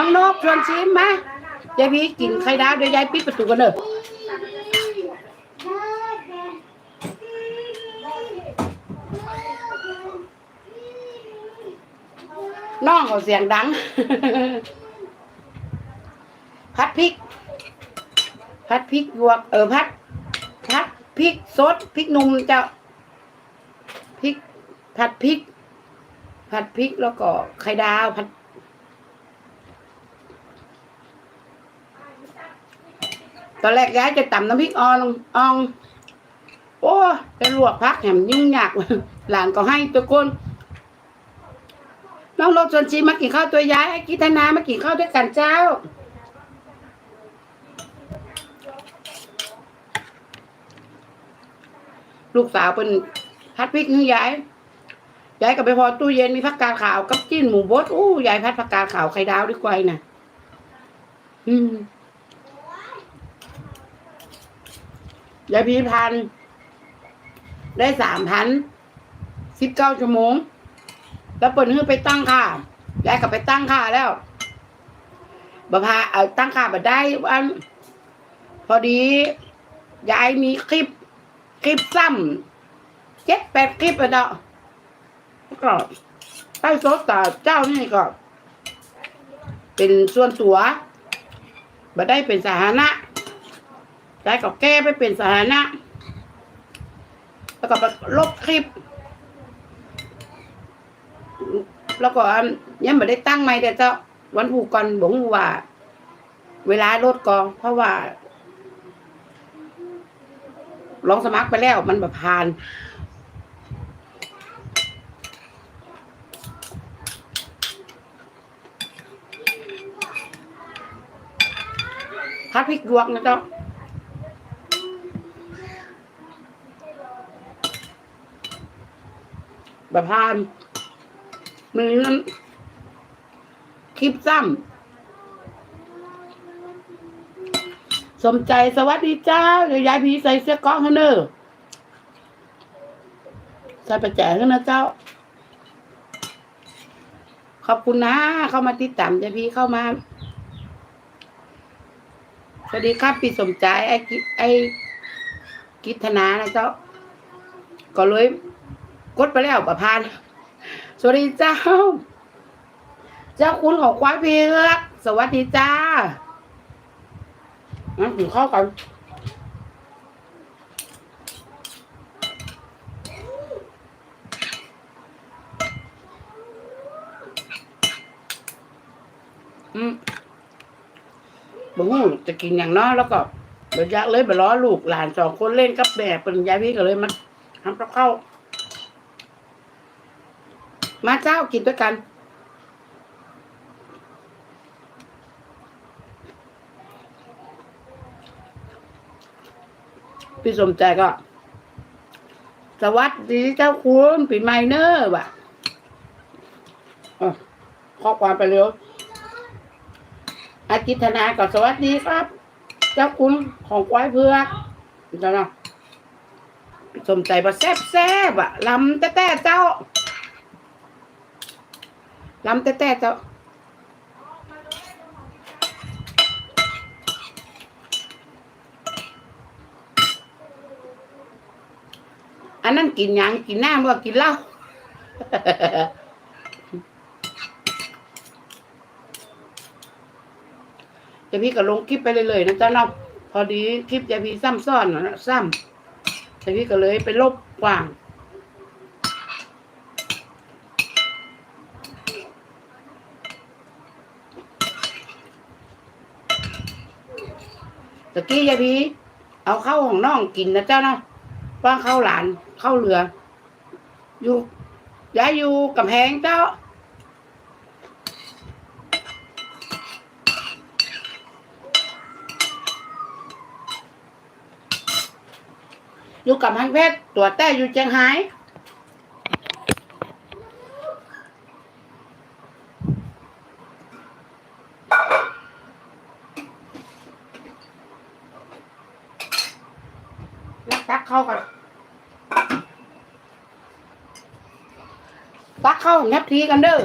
น้องนกชวนชิมไหมยายพี่กินไข่ดาวเดี๋ยวยายปิดประตูกันเนอะน้องเขาเสียงดัง พัดพริก พัดพริกหยวก เออพัด พัดพริกสดพริกหนุ่มเจ้าพริก ผัดพริก ผัดพริกแล้วก็ไข่ดาวผัด ตอนแรกย้ายจะตำน้ำพริกออนออง โอ้จะลวกพักแหมยุ่งยากหลานก็ให้ตัวคนน้องรถชนชีมากินข้าวตัวย้ายไอ้กิธนามากินข้าวด้วยกันเจ้าลูกสาวเป็นพัดพริกนี่ยายยายก็ไปพอตู้เย็นมีผักกาดขาวกับจิ้นหมูบดอู้ยายพัดผักกาดขาวไข่ดาวดีกว่าน่ะ อืม ยายพีพัน ได้สามพันสิบเก้าชั่วโมง แล้วเปิดให้ไปตั้งค่ายายก็ไปตั้งค่าแล้วบพาเอาตั้งค่าบัได้วัน พอดียายมีคลิป คลิปซ้ำเจ็ดแปดคลิปอะเนาะก็ใต้โซดต่เจ้านี่ก็ เป็นส่วนตัวบัได้เป็นสาธารณะ ได้ก็แก้ไปเป็นสาธารณะแล้วก็ลบคลิป แล้วก็ยังไม่ได้ตั้งไม่แต่เจ้าวันผูกก่อนบอกว่า เวลาลดกอง เพราะว่าลองสมัครไปแล้วมันแบบผ่านพัดพริกหยวกนะเจ้า แบบพานมือนั้นคลิปซ้ำสมใจสวัสดีเจ้าเดี๋ยวยายพีใส่เสื้อก้องให้เนอใส่ประแจให้นะเจ้า ขอบคุณนะ เข้ามาติดตามยายพีเข้ามาสวัสดีครับพี่สมใจไอ้ไอ้กิธนานะเจ้า ก็เลย กดไปแล้วประพานสวัสดีเจ้า เจ้าคุณของควายเพียกสวัสดีจ้างั้นถึงข้าวกันอืมบ่ฮู้จะกินอย่างน้อยแล้วก็เดี๋ยวยากเลยไปล้อลูกหลานสองคนเล่นกับแม่เป็นยายพี่ก็เลยมาทำกับข้าว มาเจ้ากินด้วยกัน พี่สมใจก็ สวัสดีเจ้าคุณปีใหม่เนอร์ว่ะข้อความไปเร็วอากิตนาก็สวัสดีครับ เจ้าคุณของควายเพือกจ้าเนาะสมใจบ่แซ่บแซ่บอะลำแต่แต่เจ้า ลำแต่แต่เจ้าอันนั้นกินยังกินน้ำก็กินเหล้าจะพี่ก็ลงคลิปไปเลยๆนะจ๊ะเนาะพอดีคลิปจะพี่ซ้ำซ้อนนะซ้ำจะพี่ก็เลยไปลบกว่าง ตะกี้ยายพีเอาเข้าของน้องกินนะเจ้าเนาะว่างเข้าหลานเข้าเรือ อยู่ย้ายอยู่กับแพงเจ้า อยู่กับฮังเพชรตัวแต่อยู่เชียงไฮ้ ตักเข้ากันตักเข้างับทีกันเด้อ